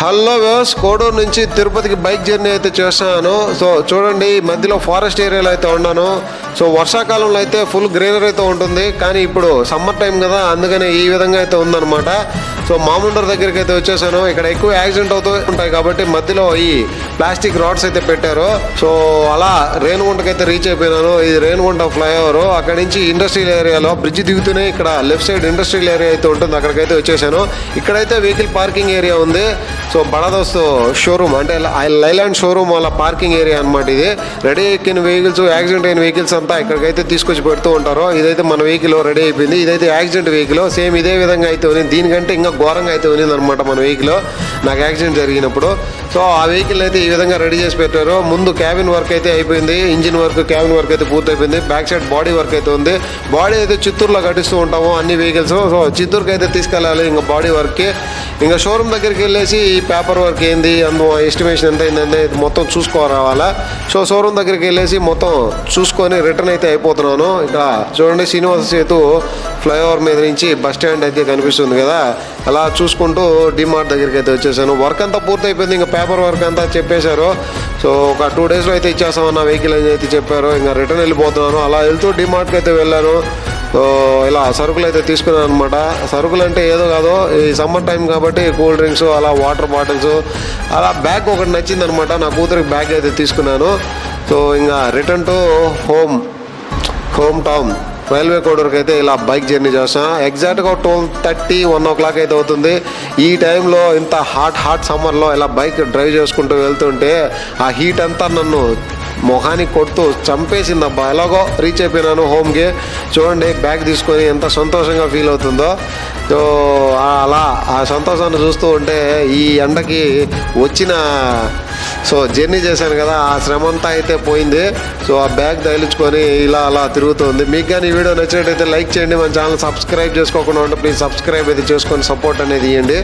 Hello views Koduru నుంచి తిరుపతికి bike journey అయితే చేస్తున్నాను. సో చూడండి మధ్యలో ఫారెస్ట్ ఏరియాలో అయితే ఉన్నాను. సో వర్షాకాలంలో అయితే ఫుల్ గ్రీనరీ అయితే ఉంటుంది. కానీ ఇప్పుడు సమ్మర్ టైం కదా అందుకనే ఈ విధంగా అయితే ఉందన్నమాట. సో మాముండర్ దగ్గరికి అయితే వచ్చేసాను. ఇక్కడ ఎక్కువ యాక్సిడెంట్ అవుతూ ఉంటాయి కాబట్టి మధ్యలో ఈ ప్లాస్టిక్ రాడ్స్ అయితే పెట్టారు. సో అలా రేణుగుంటకి అయితే రీచ్ అయిపోయినాను. ఇది రేణుగుంట ఫ్లైఓవర్ అక్కడ నుంచి ఇండస్ట్రియల్ ఏరియాలో బ్రిడ్జ్ దిగుతూనే ఇక్కడ లెఫ్ట్ సైడ్ ఇండస్ట్రియల్ ఏరియా అయితే ఉంటుంది. అక్కడికైతే వచ్చేసాను. ఇక్కడైతే వెహికల్ పార్కింగ్ ఏరియా ఉంది. సో బడాదోస్తు షోరూమ్ అంటే లైలాండ్ షోరూమ్ వాళ్ళ పార్కింగ్ ఏరియా అనమాట ఇది. రెడీ ఎక్కిన వెహికల్స్ యాక్సిడెంట్ అయిన వెహికల్స్ అంతా ఇక్కడికైతే తీసుకొచ్చి పెడుతూ ఉంటారు. ఇదైతే మన వెహికల్ రెడీ అయిపోయింది. ఇదైతే యాక్సిడెంట్ వెహికల్. సేమ్ ఇదే విధంగా అయితే ఉంది దీనికంటే ఇంకా ఘోరంగా అయితే ఉంది అనమాట మన వెహికల్ నాకు యాక్సిడెంట్ జరిగినప్పుడు. సో ఆ వెహికల్ అయితే ఈ విధంగా రెడీ చేసి పెట్టారు. ముందు క్యాబిన్ వర్క్ అయితే అయిపోయింది. ఇంజిన్ వర్క్ క్యాబిన్ వర్క్ అయితే పూర్తి అయిపోయింది బ్యాక్ సైడ్ బాడీ వర్క్ అయితే ఉంది. బాడీ అయితే చిత్తూరులో కట్టిస్తూ ఉంటాము అన్ని వెహికల్స్ సో చిత్తూరుకి అయితే తీసుకెళ్ళాలి ఇంకా బాడీ వర్క్కి ఇంకా షోరూమ్ దగ్గరికి వెళ్ళేసి ఈ పేపర్ వర్క్ ఏంది అందులో ఎస్టిమేషన్ ఎంత అయిందంటే మొత్తం చూసుకోరావాలా సో షోరూమ్ దగ్గరికి వెళ్ళేసి మొత్తం చూసుకొని రిటర్న్ అయితే అయిపోతున్నాను. ఇక్కడ చూడండి శ్రీనివాస సేతు ఫ్లైఓవర్ మీద నుంచి బస్ స్టాండ్ అయితే కనిపిస్తుంది కదా. అలా చూసుకుంటూ డిమార్ట్ దగ్గరికి అయితే వచ్చేసాను. వర్క్ అంతా పూర్తి అయిపోయింది ఇంకా పేపర్ వర్క్ అంతా చెప్పేశారు. సో ఒక టూ డేస్లో అయితే ఇచ్చేస్తామన్న వెహికల్ అని అయితే చెప్పారు. ఇంకా రిటర్న్ వెళ్ళిపోతున్నాను. అలా వెళ్తూ డిమార్ట్కి అయితే వెళ్ళాను. సో ఇలా సరుకులు అయితే తీసుకున్నాను అనమాట సరుకులు అంటే ఏదో కాదు ఈ సమ్మర్ టైం కాబట్టి కూల్ డ్రింక్స్ అలా వాటర్ బాటిల్స్ అలా బ్యాగ్ ఒకటి నచ్చింది అనమాట నా కూతురికి బ్యాగ్ అయితే తీసుకున్నాను. సో ఇంకా return to home hometown. Railway కోడూరుకి అయితే ఇలా బైక్ జర్నీ చేస్తాం. ఎగ్జాక్ట్గా twelve thirty one o'clock అయితే అవుతుంది. ఈ టైంలో ఇంత హాట్ హాట్ సమ్మర్లో ఇలా బైక్ డ్రైవ్ చేసుకుంటూ వెళ్తుంటే ఆ హీట్ అంతా నన్ను మొహానికి కొడుతూ చంపేసింది అబ్బా ఎలాగో రీచ్ అయిపోయినాను హోమ్కి చూడండి బ్యాగ్ తీసుకొని ఎంత సంతోషంగా ఫీల్ అవుతుందో. సో అలా ఆ సంతోషాన్ని చూస్తూ ఉంటే ఈ ఎండకి వచ్చిన సో జర్నీ చేశాను కదా ఆ శ్రమ అంతా అయితే పోయింది. సో ఆ బ్యాగ్ తగిలించుకొని ఇలా అలా తిరుగుతుంది. మీకు కానీ ఈ వీడియో నచ్చినట్టయితే లైక్ చేయండి. మన ఛానల్ సబ్స్క్రైబ్ చేసుకోకుండా ఉంటే ప్లీజ్ సబ్స్క్రైబ్ అయితే చేసుకొని సపోర్ట్ అనేది ఇవ్వండి